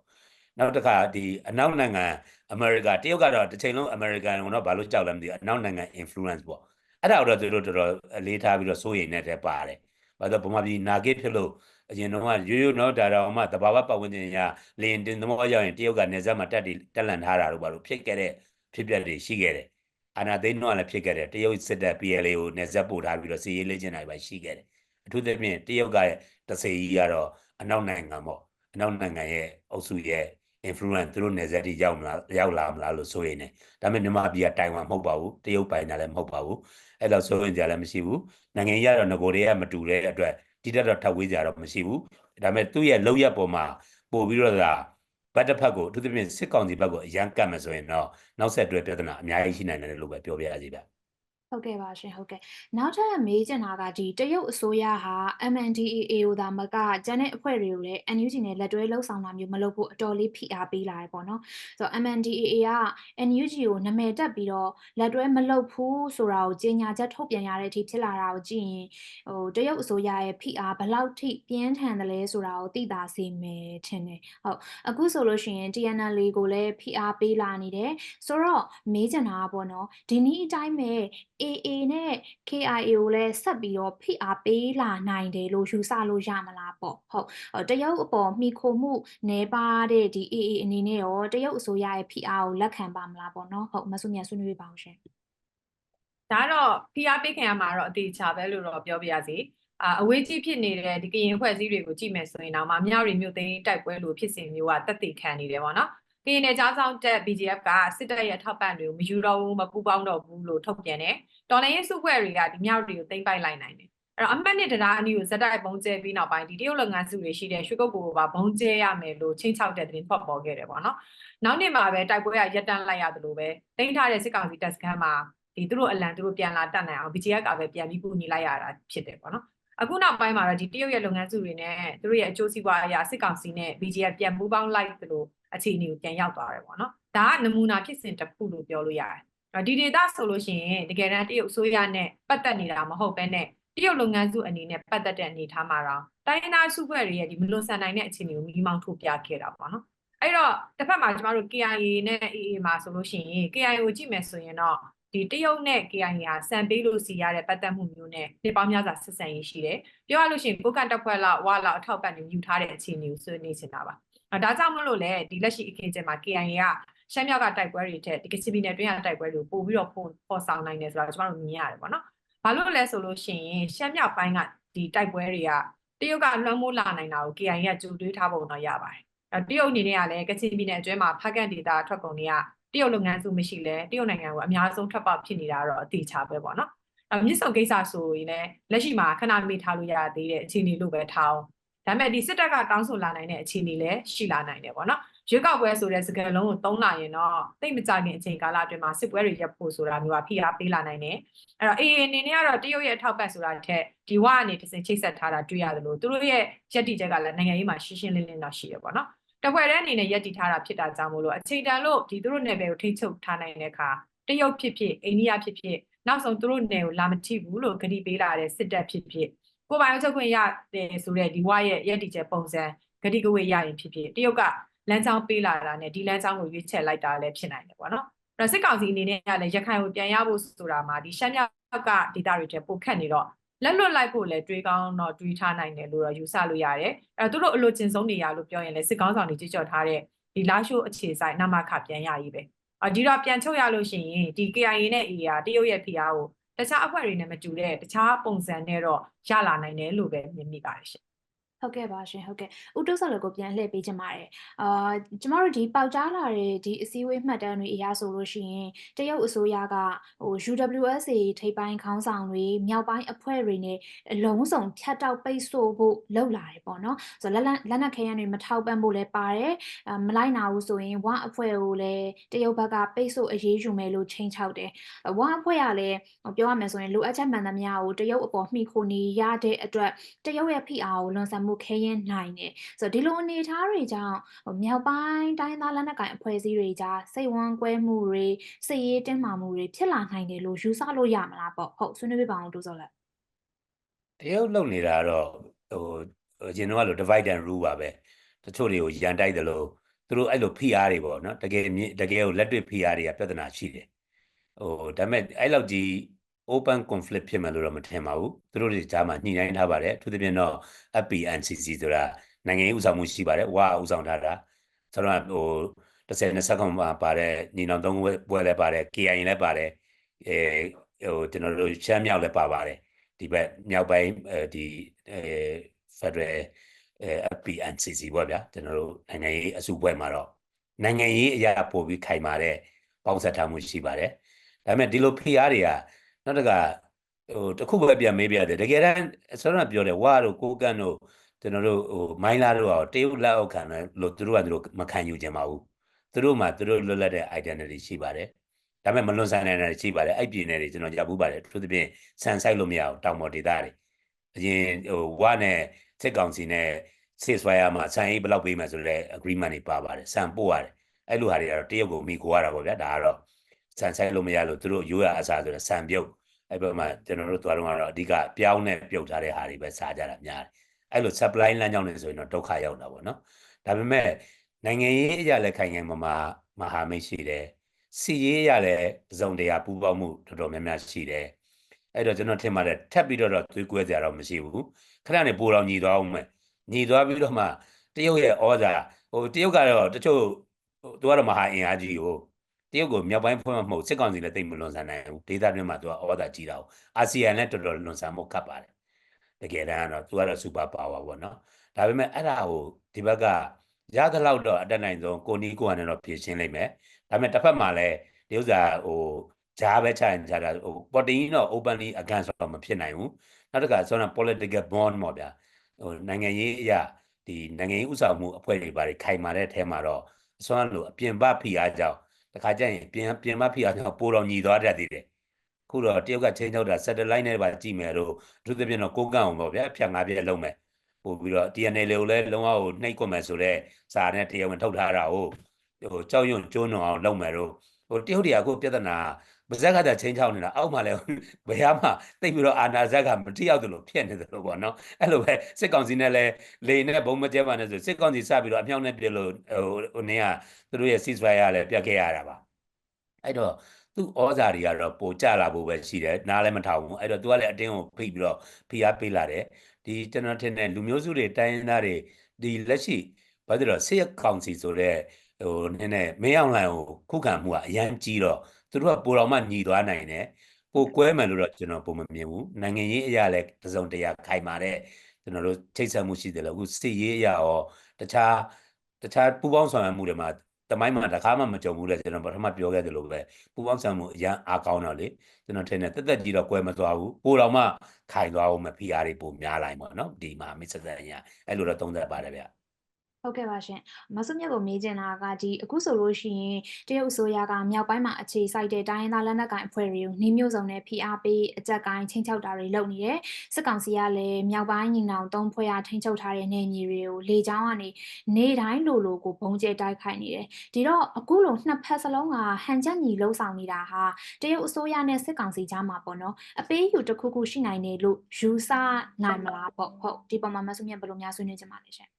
နောက်တစ်ခါဒီအနောက်နိုင်ငံအမေရိကတရုတ်ကတော့တစ်ချိန်လုံးအမေရိကန်ကတော့ဘာလို့ကြောက်လဲမသိဘူးအနောက်နိုင်ငံ influence ပေါ့အဲ့ဒါတော့သူတို့တော်တော်အလေးထားပြီးတော့စိုးရိမ်နေတဲ့ပါတယ်ဘာလို့ဗမာပြည်နာဂစ်ဖြစ်လို့အရင်တော့ကရိုးရိုးတော့ဒါတော့မှတဘာဝပတ်ဝန်းကျင်ရလင်းတင်သမောရောက်ရင်တရုတ်ကနေဆက်မှာတက်တီတက်လန့်ထားတာတို့ဘာလို့ဖြစ်ခဲ့တဲ့ဖြစ်ပျက်တွေရှိခဲ့တယ်အာနာသိန်းတော့လည်းဖြစ်ခဲ့တယ်တရုတ်စစ်တပ် PLA ကိုနေဆက်ပို့ထားပြီးတော့စီရေးလေ့ကျင့်တာပဲရှိခဲ့တယ် အထူးသဖြင့်တရုတ်ကတစေကြီးကတော့အနောက်နိုင်ငံပေါ့အနောက်နိုင်ငံရဲ့အုပ်စုရဲ့ influence သူတို့နေဆက်တိရောက်မလားရောက်လာမလားလို့ဆိုရင်ねဒါပေမဲ့မြန်မာပြည်ကတိုင်ဝမ်မဟုတ်ပါဘူးတရုတ်ပိုင်တာလည်းမဟုတ်ပါဘူးအဲ့တော့ဆိုရင်ကြလည်းမရှိဘူးနိုင်ငံရေးကတော့ငကိုတွေကမတူတဲ့အတွက်ဒီတက်တော့ထပ်ဝေးကြတော့မရှိဘူးဒါပေမဲ့သူ့ရဲ့လောက်ရက်ပေါ်မှာပို့ပြီးတော့သာဘတ်တစ်ဖက်ကိုအထူးသဖြင့်စစ်ကောင်စီဘက်ကိုအရန်ကတ်မယ်ဆိုရင်တော့နောက်ဆက်တွဲပြဿနာအများကြီးရှိနိုင်တယ်လို့ပဲပြောပြရစီဗျ ဟုတ်ကဲ့ပါရှင်ဟုတ်ကဲ့နောက်ထပ်မေးချင်တာကဒီတရုတ်အစိုးရဟာ MNDAA ကိုသာမကကျန်တဲ့အဖွဲ့တွေကိုလည်း NUG နဲ့လက်တွဲလှုပ်ဆောင်တာမျိုးမလုပ်ဖို့အတော်လေးဖိအားပေးလာတယ်ပေါ့နော်ဆိုတော့ MNDAA က NUG ကိုနာမည်တက်ပြီးတော့လက်တွဲမလုပ်ဘူးဆိုတာကိုကြေညာချက်ထုတ်ပြန်ရတဲ့အထိဖြစ်လာတာကိုကြည့်ရင်ဟိုတရုတ်အစိုးရရဲ့ဖိအားဘယ်လောက်ထိပြင်းထန်တယ်လဲဆိုတာကိုသိသာစေမယ်ထင်တယ်ဟုတ်အခုဆိုလို့ရှိရင် TNL ကိုလည်းဖိအားပေးလာနေတယ်ဆိုတော့မေးချင်တာကပေါ့နော်ဒီနည်းအတိုင်းပဲ AA နဲ့ KIA ကိုလည်းဆက်ပြီးတော့ဖိအားပေးလာနိုင်တယ်လို့ယူဆလို့ရမလားပေါ့ဟုတ်ဟိုတရုတ်အပေါ်မိခိုမှုနေပါတဲ့ဒီ AA အနေနဲ့ရောတရုတ်အစိုးရရဲ့ဖိအားကိုလက်ခံပါမလားပေါ့နော်ဟုတ်မဆုမြတ်ဆွေးနွေးပါအောင်ရှင်ဒါကတော့ဖိအားပေးခံရမှာတော့အသေးချာပဲလို့တော့ပြောပြရစီအာအဝေးကြီးဖြစ်နေတဲ့ဒီကရင်ဖွဲ့စည်းတွေကိုကြည့်မယ်ဆိုရင်တော့မမြောက်ရီမြို့သိမ်းတိုက်ပွဲလို့ဖြစ်စဉ်မျိုးကတက်တည်ခံနေတယ်ပေါ့နော် ကရင်နယ်ကြားဆောင်တက် BGF ကစစ်တပ်ရဲ့ထောက်ပံ့တွေကိုမယူတော့ဘူးမပူပေါင်းတော့ဘူးလို့ထုတ်ပြန်တယ်တော်လိုင်းရေးစုဖွဲ့တွေကဒီမြောက်တွေကိုသိမ်းပိုက်လိုက်နိုင်တယ်အဲ့တော့အမှတ်နှစ်တရားအနည်းကိုဇက်တိုက်ပုံကျဲပြီးနောက်ပိုင်းဒီတရုတ်လုပ်ငန်းစုတွေရှိတဲ့ရွှေကုတ်ကိုပါဘုံကျဲရမယ်လို့ချင်းချောက်တဲ့သတင်းထွက်ပေါ်ခဲ့တယ်ပေါ့နော်နောက်နေ့မှာပဲတိုက်ပွဲကရပ်တန့်လိုက်ရတယ်လို့ပဲသိမ်းထားတဲ့စစ်ကောင်စီတပ်စခန်းမှာဒီသူတို့အလံသူတို့ပြန်လာတတ်နိုင်အောင် BGF ကပဲပြန်ပြီးကူညီလိုက်ရတာဖြစ်တယ်ပေါ့နော်အခုနောက်ပိုင်းမှာတော့ဒီတရုတ်ရဲ့လုပ်ငန်းစုတွေနဲ့သူတို့ရဲ့အကျိုးစီးပွားအရာစစ်ကောင်စီနဲ့ BGF ပြန်ပူးပေါင်းလိုက်သလို အခြေအနေကိုပြန်ရောက်သွားတယ်ပေါ့နော်ဒါကနမူနာဖြစ်စဉ်တစ်ခုလို့ပြောလို့ရတယ်အဲ့ဒီဒေတာဆိုလို့ရှိရင်တကယ်တမ်းတရုတ်အစိုးရနဲ့ပတ်သက်နေတာမဟုတ်ဘဲနဲ့တရုတ်လုပ်ငန်းစုအနေနဲ့ပတ်သက်တဲ့အနေထားမှာတော့တိုင်းရင်းသားစုဖွဲ့တွေရဲ့ဒီမလွန်ဆန်နိုင်တဲ့အခြေအနေကိုမိမောင်းထုတ်ပြခဲ့တာပေါ့နော်အဲ့တော့တစ်ဖက်မှာကျမတို့ KIA နဲ့ AA မှာဆိုလို့ရှိရင် KIA ကိုကြည့်မယ်ဆိုရင်တော့ဒီတရုတ်နဲ့ KIA ဟာစံပေးလို့စီရတဲ့ပတ်သက်မှုမျိုးနဲ့ဒီပေါင်းများစွာဆက်ဆံရေးရှိတယ်ပြောရလို့ရှိရင်ကိုကန်တက်ဖွဲ့လောက်ဝါလောက်အထောက်ပံ့နေယူထားတဲ့အခြေအနေကိုဆွေးနွေးနေတာပါအဲ ဒါကြောင့်မလို့လေဒီလက်ရှိအခင်းကျင်းမှာ KIA ကရှမ်းမြောက်ကတိုက်ပွဲတွေထက်ဒီကချင်ပြည်နယ်တွင်းကတိုက်ပွဲတွေကိုပို့ပြီးတော့ပေါ်ပေါ်ဆောင်နိုင်တယ်ဆိုတော့ကျမတို့မြင်ရတယ်ပေါ့နော်ဘာလို့လဲဆိုလို့ရှိရင်ရှမ်းမြောက်ပိုင်းကဒီတိုက်ပွဲတွေကတရုတ်ကလွှမ်းမိုးလာနိုင်တာကို KIA ကကြိုတွေးထားပုံတော့ရပါတယ်အဲတရုတ်အနေနဲ့ကလည်းကချင်ပြည်နယ်အတွင်းမှာဖက်ကန်ဒေတာထွက်ကုန်တွေကတရုတ်လုပ်ငန်းစုမရှိလဲတရုတ်နိုင်ငံကိုအများဆုံးထွက်ပေါက်ဖြစ်နေတာတော့အတိအကျပဲပေါ့နော်အဲမြစ်ဆုံကိစ္စဆိုရင်လည်းလက်ရှိမှာခဏမေးထားလို့ရသေးတဲ့အခြေအနေလို့ပဲထားအောင် ဒါပေမဲ့ဒီစစ်တပ်ကတောင်းဆိုလာနိုင်တဲ့အခြေအနေလည်းရှိလာနိုင်တယ်ပေါ့နော်ရွေးကောက်ပွဲဆိုတဲ့စကားလုံးကိုသုံးလာရင်တော့တိတ်မကြခင်အချိန်ကာလအတွင်းမှာစစ်ပွဲတွေရပ်ဖို့ဆိုတာမျိုးကဖိအားပေးလာနိုင်တယ်အဲ့တော့ AA အနေနဲ့ကတော့တရုတ်ရဲ့အထောက်ပံ့ဆိုတာတစ်ထက်ဒီဝကနေတစ်စင်ချိတ်ဆက်ထားတာတွေ့ရတယ်လို့သူတို့ရဲ့ရည်တည်ချက်ကလည်းနိုင်ငံရေးမှာရှင်းရှင်းလင်းလင်းတော့ရှိတယ်ပေါ့နော်တပွဲတဲ့အနေနဲ့ရည်တည်ထားတာဖြစ်တာကြောင့်မို့လို့အခြေတန်လို့ဒီသူတို့နယ်ပယ်ကိုထိတ်ချုပ်ထားနိုင်တဲ့အခါတရုတ်ဖြစ်ဖြစ်အိန္ဒိယဖြစ်ဖြစ်နောက်ဆုံးသူတို့နယ်ကိုလာမထိဘူးလို့ဂတိပေးလာတဲ့စစ်တပ်ဖြစ်ဖြစ် ကိုပိုင်ချုပ်ခွင့်ရတယ်ဆိုတဲ့ဒီဝရဲ့ရည်တည်ချက်ပုံစံဂတိကဝေရရင်ဖြစ်ဖြစ်တရုတ်ကလမ်းကြောင်းပေးလာတာနဲ့ဒီလမ်းကြောင်းကိုရွေးချယ်လိုက်တာလည်းဖြစ်နိုင်တယ်ပေါ့နော်အဲ့တော့စစ်ကောင်စီအနေနဲ့ကလည်းရခိုင်ကိုပြန်ရဖို့ဆိုတာမှာဒီရှမ်းမြောက်ကဒေတာတွေထဲပိုခက်နေတော့လက်လွတ်လိုက်ဖို့လည်းတွေးကောင်းတော့တွေးထားနိုင်တယ်လို့တော့ယူဆလို့ရတယ်အဲ့တော့သူတို့အလိုချင်ဆုံးနေရလို့ပြောရင်လည်းစစ်ကောင်းဆောင်တွေကြွကြော်ထားတဲ့ဒီလာရှိုးအခြေဆိုင်နမခပြန်ရရေးပဲအဒီတော့ပြန်ချုပ်ရလို့ရှိရင်ဒီ KIA နဲ့ AA တရုတ်ရဲ့ဖိအားကို တခြားအဖွဲ့တွေနဲ့မတူတဲ့တခြားပုံစံနဲ့တော့ရလာနိုင်တယ်လို့ပဲမြင်မိပါတယ်ရှင် ဟုတ်ကဲ့ပါရှင်ဟုတ်ကဲ့ဦးတုဆက်လည်းကိုပြန်လှည့်ပေးချင်ပါတယ်အာကျမတို့ဒီပေါက်ကြားလာတဲ့ဒီအစည်းအဝေးမှတ်တမ်းတွေအရဆိုလို့ရှိရင်တရုတ်အစိုးရကဟို UWSA ထိပ်ပိုင်းခေါင်းဆောင်တွေမြောက်ပိုင်းအဖွဲ့တွေနဲ့အလုံးစုံဖြတ်တောက်ပိတ်ဆို့ဖို့လုပ်လာတယ်ပေါ့နော်ဆိုတော့လက်လက်လက်နက်ခဲယမ်းတွေမထောက်ပံ့ဖို့လည်းပါတယ်အမလိုက်နာဘူးဆိုရင်ဝအဖွဲ့ကိုလည်းတရုတ်ဘက်ကပိတ်ဆို့အရေးယူမယ်လို့ချိန်ချောက်တယ်ဝအဖွဲ့ကလည်းပြောရမယ်ဆိုရင်လိုအပ်ချက်မှန်သမျှကိုတရုတ်အပေါ်မှီခိုနေရတဲ့အတွက်တရုတ်ရဲ့ဖိအားကိုလွန်ဆန်မှုခဲရင်နိုင်တယ်ဆိုတော့ဒီလိုအနေအထားတွေကြောင့်မြောက်ပိုင်းတိုင်းသားလက်နက်ကိုင်အဖွဲ့အစည်းတွေကြားစိတ်ဝမ်းကွဲမှုတွေစိတ်ရေးတင်းမာမှုတွေဖြစ်လာနိုင်တယ်လို့ယူဆလို့ရမလားပေါ့ဟုတ်ဆွေးနွေးပြပါအောင်တိုးစောလက်တရုတ်လုံနေတာတော့ဟိုအရင်တော့လို့ divide and rule ပါပဲတချို့တွေကိုရန်တိုက်တယ်လို့သူတို့အဲ့လိုဖိအားတွေပေါ့နော်တကယ်မြင့်တကယ်ကိုလက်တွေ့ဖိအားတွေကပြဿနာရှိတယ်ဟိုဒါပေမဲ့အဲ့လောက်ကြီး open conflict ဖြစ်မယ်လို့တော့မထင်ပါဘူးသူတို့တွေကြားမှာညှိနှိုင်းထားပါတယ်အထူးသဖြင့်တော့ FPNCC ဆိုတာနိုင်ငံရေးဥဆောင်မှုရှိပါတယ်ဝါဥဆောင်ထားတာဆိုတော့ဟို30 20ခုမှာပါတဲ့ညီနောင်သုံးပွဲလည်းပါတယ် KIN လည်းပါတယ်အဲဟိုကျွန်တော်တို့ရှမ်းမြောက်လည်းပါပါတယ်ဒီဘက်မြောက်ပိုင်းအဲဒီအဲ Federal အဲ FPNCC ပေါ့ဗျာကျွန်တော်တို့နိုင်ငံရေးအစုပွဲမှာတော့နိုင်ငံရေးအရာပို့ပြီးခိုင်မာတဲ့ပေါင်းစပ်ထားမှုရှိပါတယ်ဒါပေမဲ့ဒီလိုဖိအားတွေက နောက်တကဟိုတခုပဲပြန်မေးပြတယ်တကယ်တမ်းဆောရပြောတယ်ဝါတို့ကိုကန့်တို့ကျွန်တော်တို့ဟိုမိုင်းလာတို့ကတရုတ်လက်အောက်ခံတယ်လို့သူတို့ကသူတို့မခံယူကြပါဘူးသူတို့မှသူတို့လွတ်လပ်တဲ့ identity ရှိပါတယ်ဒါပေမဲ့မလွန်ဆန်နိုင်တယ်ရှိပါတယ်အဲ့ပြည်နယ်တွေကျွန်တော်ကြားဘူးပါတယ်သူသဖြင့်ဆန်ဆိုင်လို့မရအောင်တောင်ပေါ်ဒေသတွေအရင်ဟိုဝါနဲ့စစ်ကောင်စီနဲ့စစ်ဆွဲရမှာဆန်ရေးဘယ်လောက်ပေးမှဆိုလဲ agreement တွေပါပါတယ်ဆန်ပို့ရတယ်အဲ့လိုဟာတွေကတော့တရုတ်ကိုမိကိုရတာပေါ့ဗျာဒါကတော့ ဆန်ဆိုင်လို့မရလို့သူတို့ရိုးရအစားဆိုတော့ဆန်ပြုတ်အဲ့ဘက်မှာကျွန်တော်တို့သွားတော့ကတော့အဓိကပြောင်းနဲ့ပြုတ်ထားတဲ့ဟာတွေပဲစားကြတာများတယ်အဲ့လို supply လမ်းကြောင်းနေဆိုရင်တော့ဒုက္ခရောက်တာပေါ့နော်ဒါပေမဲ့နိုင်ငံရေးအရာလည်းခိုင်ခိုင်မာမာမဟာမိတ်ရှိတယ်စီရေးအရာလည်းတစုံတရာပူးပေါင်းမှုတော်တော်များများရှိတယ်အဲ့တော့ကျွန်တော်ထင်ပါတယ်ထပ်ပြီးတော့သွေးကွဲစရာတော့မရှိဘူးခဏနေပိုတော်ညီသွားအောင်မယ်ညီသွားပြီးတော့မှတရုတ်ရဲ့ဩဇာဟိုတရုတ်ကတော့တချို့ဟိုသူကတော့မဟာအင်အားကြီးကို တရုတ်ကိုမြောက်ပိုင်းဖွဲ့မှမဟုတ်စစ်ကောင်စီလည်းတိတ်မလွန်ဆန်နိုင်ဘူးဒေသတွင်းမှာသူကဩဇာကြီးတာကိုအာဆီယံလည်းတော်တော်လွန်ဆန်မှုခတ်ပါတယ်တကယ်တမ်းကတော့သူကတော့စူပါပါဝါပေါ့နော်ဒါပေမဲ့အဲ့ဒါကိုဒီဘက်ကရသလောက်တော့အတက်နိုင်ဆုံးကိုနီးကိုဟန်နဲ့တော့ဖြည့်ရှင်းလိုက်မယ်ဒါပေမဲ့တစ်ဖက်မှာလည်းဒီဥစ္စာဟိုဂျားပဲချရင်ဂျားတာဟိုပေါ်တင်တော့ openly against တော့မဖြစ်နိုင်ဘူးနောက်တစ်ခါဆိုတော့ political bond ပေါ့ဗျာဟိုနိုင်ငံရေးအရာဒီနိုင်ငံရေးဥဆောင်မှုအဖွဲ့တွေဘာတွေခိုင်မာတဲ့အထဲမှာတော့အစွမ်းလို့အပြင်ပဖိအားကြောင့် တခါကျရင်ပြင်ပြင်ပဖိအားကြောင့်ပိုတော်ညီသွားတတ်သေးတယ်ခုတော့တရုတ်ကချင်းချောက်တာ satellite နဲ့ပါကြည့်မယ်လို့အထူးသဖြင့်တော့ကိုကန့်အောင်ပေါ့ဗျာဖြတ်ငါးပြက်လုံးမယ်ပို့ပြီးတော့ TNL ကိုလည်းလုံးဝကိုနှိပ်ကွက်မယ်ဆိုတော့စာနဲ့တရားဝင်ထုတ်ထားတာကိုဟိုကြောက်ရွံ့ကျိုးနွန်အောင်လုပ်မယ်လို့ဟိုတရုတ်တွေကအခုပြဿနာ ပါဇက်ကတည်းချင်းချောက်နေတာအောက်မှာလည်းဘယ်မှတိတ်ပြီးတော့အာနာဇက်ကမတိရောက်တယ်လို့ဖြစ်နေတယ်လို့ပေါ့နော်အဲ့လိုပဲစစ်ကောင်စီနဲ့လည်းလေနဲ့ဘုံမကျဲပါနဲ့ဆိုစစ်ကောင်စီစပြီးတော့အမြောက်နဲ့ပြလို့ဟိုဟိုနင်းကသူတို့ရဲ့ ceasefire လည်းပြတ်ခဲ့ရတာပါအဲ့တော့သူ့ဩဇာတွေကတော့ပိုကျလာဖို့ပဲရှိတယ်နားလည်းမထောင်ဘူးအဲ့တော့သူကလည်းအတင်းကိုဖိပြီးတော့ဖိအားပေးလာတယ်ဒီကျွန်တော်ထင်တဲ့လူမျိုးစုတွေတိုင်းရင်းသားတွေဒီလက်ရှိဘာလို့လဲဆေးကောင်စီဆိုတဲ့ဟိုနည်းနည်းမင်းအောင်လှိုင်ကိုခုခံမှုကအရန်ကြီးတော့ သူတို့ကပိုတော်မှညီသွားနိုင်တယ်ပိုကွဲမယ်လို့တော့ကျွန်တော်ပုံမမြင်ဘူးနိုင်ငံရေးအရာလည်းတစုံတရာခိုင်မာတဲ့ကျွန်တော်တို့ချိတ်ဆက်မှုရှိတယ်လို့အခုစစ်ရေးအရာရောတခြားတခြားပူပေါင်းဆောင်ရွက်မှုတွေမှာတမိုင်းမှာတခါမှမကြုံဘူးလေကျွန်တော်ပထမပြောခဲ့သလိုပဲပူပေါင်းဆောင်မှုအရန်အားကောင်းတော့လေကျွန်တော်ထင်တယ်တက်တက်ကြီးတော့ကွဲမသွားဘူးပိုတော်မှခိုင်သွားအောင်မ PR တွေပိုများလိုက်ပေါ့နော်ဒီမှာမစ္စသက်အရာအဲ့လိုတော့သုံးသပ်ပါတယ်ဗျ ဟုတ်ကဲ့ပါရှင်မဆုမြတ်ကိုမေးချင်တာကဒီအခုဆိုလို့ရှိရင်တရုတ်အစိုးရကမြောက်ပိုင်းမှာအခြေစိုက်တဲ့တိုင်းရင်းသားလက်နက်ကိုင်အဖွဲ့တွေကိုနှီးမျိုးစုံနဲ့ဖိအားပေးအကြက်ကိုင်းချင်းချောက်တာတွေလုပ်နေတယ်စစ်ကောင်စီကလည်းမြောက်ပိုင်းညီနောင်သုံးဖွဲ့အားထိန်းချုပ်ထားတဲ့နေညီတွေကိုလေကြောင်းကနေနေတိုင်းလိုလိုကိုဘုံကျဲတိုက်ခိုက်နေတယ်ဒီတော့အခုလိုနှစ်ဖက်စလုံးကဟန်ချက်ညီလှုပ်ဆောင်နေတာဟာတရုတ်အစိုးရနဲ့စစ်ကောင်စီကြားမှာပေါ့နော်အပေးယူတစ်ခုခုရှိနိုင်တယ်လို့ယူဆနိုင်မလားပေါ့ဟုတ်ဒီပုံမှာမဆုမြတ်ဘယ်လိုများဆွေးနွေးချင်ပါလဲရှင်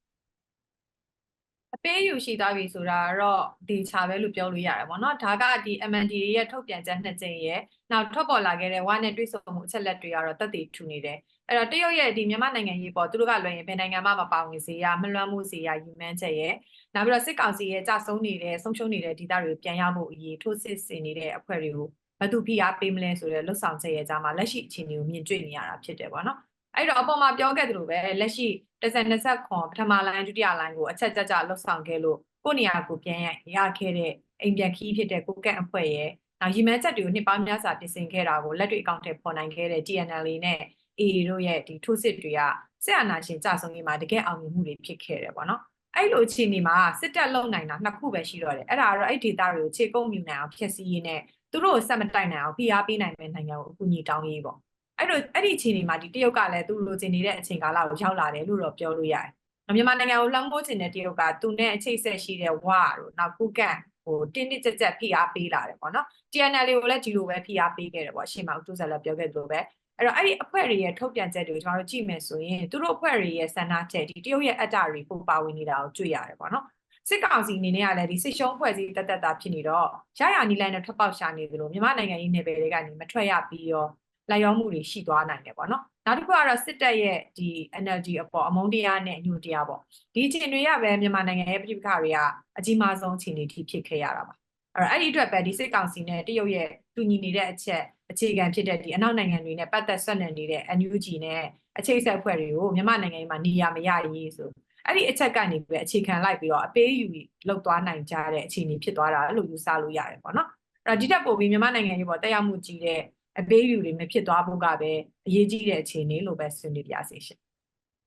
အပေးယူရှိသွားပြီဆိုတာတော့ဒီချာပဲလို့ပြောလို့ရတယ်ပေါ့နော်ဒါကဒီ MND ရဲ့ထုတ်ပြန်ချက်နှစ်ကြိမ်ရဲ့နောက်ထွက်ပေါ်လာခဲ့တဲ့ဝါနဲ့တွိဆုံမှုအချက်လက်တွေကတော့တက်တည်ထူနေတယ်အဲ့တော့တရုတ်ရဲ့ဒီမြန်မာနိုင်ငံရေးပေါ်သူတို့ကလွှဲရင်ဘယ်နိုင်ငံမှမပါဝင်စေရမလွှမ်းမှုစေရရည်မှန်းချက်ရဲ့နောက်ပြီးတော့စစ်ကောင်စီရဲ့ကြဆုံးနေတဲ့ဆုံးရှုံးနေတဲ့ဒေသတွေကိုပြန်ရဖို့အရေးထိုးစစ်ဆင်နေတဲ့အဖွဲ့တွေကိုဘယ်သူဖိအားပေးမလဲဆိုတဲ့လွတ်ဆောင်ချက်ရဲ့အကြမှာလက်ရှိအခြေအနေကိုမြင်တွေ့နေရတာဖြစ်တယ်ပေါ့နော် အဲ့တော့အပေါ်မှာပြောခဲ့သလိုပဲလက်ရှိ1020ခွန်ပထမလိုင်းဒုတိယလိုင်းကိုအချက်ကြကြလှုပ်ဆောင်ခဲ့လို့ကိုယ့်နေရာကိုပြန်ရခဲ့တဲ့အိမ်ပြန်ခီးဖြစ်တဲ့ကိုကန့်အဖွဲ့ရဲ့နောက်ရီမန်းချက်တွေကိုနှစ်ပေါင်းများစွာပြင်ဆင်ခဲ့တာကိုလက်တွေ့အကောင့်ထဲပေါ်နိုင်ခဲ့တဲ့ TNL နဲ့ AA တို့ရဲ့ဒီထိုးစစ်တွေကဆက်အာဏာရှင်ကြဆုံရေးမှာတကယ်အောင်မြင်မှုတွေဖြစ်ခဲ့တယ်ပေါ့နော်အဲ့လိုအခြေအနေမှာစစ်တပ်လုံနိုင်တာနှစ်ခုပဲရှိတော့တယ်အဲ့ဒါကတော့အဲ့ဒေတာတွေကိုခြေကုပ်မြူနိုင်အောင်ဖျက်ဆီးရေးနဲ့သူတို့ကိုဆက်မတိုက်နိုင်အောင်ဖိအားပေးနိုင်မယ့်နိုင်ငံကိုအကူအညီတောင်းရေးပေါ့ အဲ့လိုအဲ့ဒီအခြေအနေမှာဒီတရုတ်ကလည်းသူလိုချင်နေတဲ့အချိန်ကာလကိုရောက်လာတယ်လို့တော့ပြောလို့ရတယ်။မြန်မာနိုင်ငံကိုလှမ်းမိုးချင်တဲ့တရုတ်ကသူနဲ့အချိတ်ဆက်ရှိတဲ့ဝါတို့နောက်ကုကန့်ဟိုတင်းတင်းကြပ်ကြပ်ဖိအားပေးလာတယ်ပေါ့နော်။ TNL ကိုလည်းဒီလိုပဲဖိအားပေးခဲ့တယ်ပေါ့အရှင်မဦးတူဆက်လည်းပြောခဲ့သလိုပဲအဲ့တော့အဲ့ဒီအဖွဲ့တွေရဲ့ထုတ်ပြန်ချက်တွေကိုကျွန်တော်တို့ကြည့်မယ်ဆိုရင်သူတို့အဖွဲ့တွေရဲ့စန္ဒချက်ဒီတရုတ်ရဲ့အတ္တတွေပိုပါဝင်နေတာကိုတွေ့ရတယ်ပေါ့နော်။စစ်ကောင်စီအနေနဲ့ကလည်းဒီစစ်ရှုံးဖွဲ့စည်းတက်တက်တာဖြစ်နေတော့ရရနီလိုင်းနဲ့ထွက်ပေါက်ရှာနေသလိုမြန်မာနိုင်ငံရေးနယ်ပယ်တွေကနေမထွက်ရပြီးရော လက်ရောမှုတွေရှိသွားနိုင်တယ်ပေါ့နော်နောက်တစ်ခုကတော့စစ်တပ်ရဲ့ဒီ NLD အပေါ်အမုန်းတရားနဲ့အညှို့တရားပေါ့ဒီအခြေအနေတွေကပဲမြန်မာနိုင်ငံရဲ့ပြည်ပခါတွေကအကြီးမားဆုံးအခြေအနေထိဖြစ်ခဲ့ရတာပါအဲ့တော့အဲ့ဒီအတွက်ပဲဒီစစ်ကောင်စီနဲ့တရုတ်ရဲ့တူညီနေတဲ့အချက်အခြေခံဖြစ်တဲ့ဒီအနောက်နိုင်ငံတွေနဲ့ပတ်သက်ဆက်နွယ်နေတဲ့ NUG နဲ့အခြေဆက်အဖွဲ့တွေကိုမြန်မာနိုင်ငံမှာနေရာမရရေးဆိုအဲ့ဒီအချက်ကနေပြီးအခြေခံလိုက်ပြီးတော့အပေးယူလောက်သွားနိုင်ကြတဲ့အခြေအနေဖြစ်သွားတာလို့ယူဆလို့ရတယ်ပေါ့နော်အဲ့တော့ဒီတက်ပို့ပြီးမြန်မာနိုင်ငံရေးပေါ်တက်ရောက်မှုကြီးတဲ့ အပေးယူတွေမဖြစ်သွားဖို့ကပဲအရေးကြီးတဲ့အခြေအနေလို့ပဲဆွေးနွေးပြစေရှင်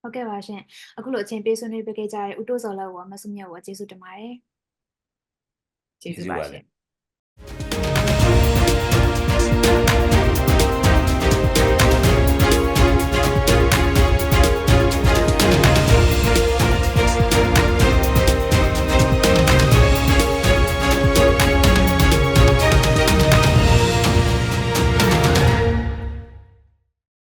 ဟုတ်ကဲ့ပါရှင်အခုလိုအချိန်ပေးဆွေးနွေးပေးခဲ့ကြတဲ့ဦးတိုးစော်လက်ဝမဆုမြတ်ဝကျေးဇူးတင်ပါတယ်ကျေးဇူးပါရှင်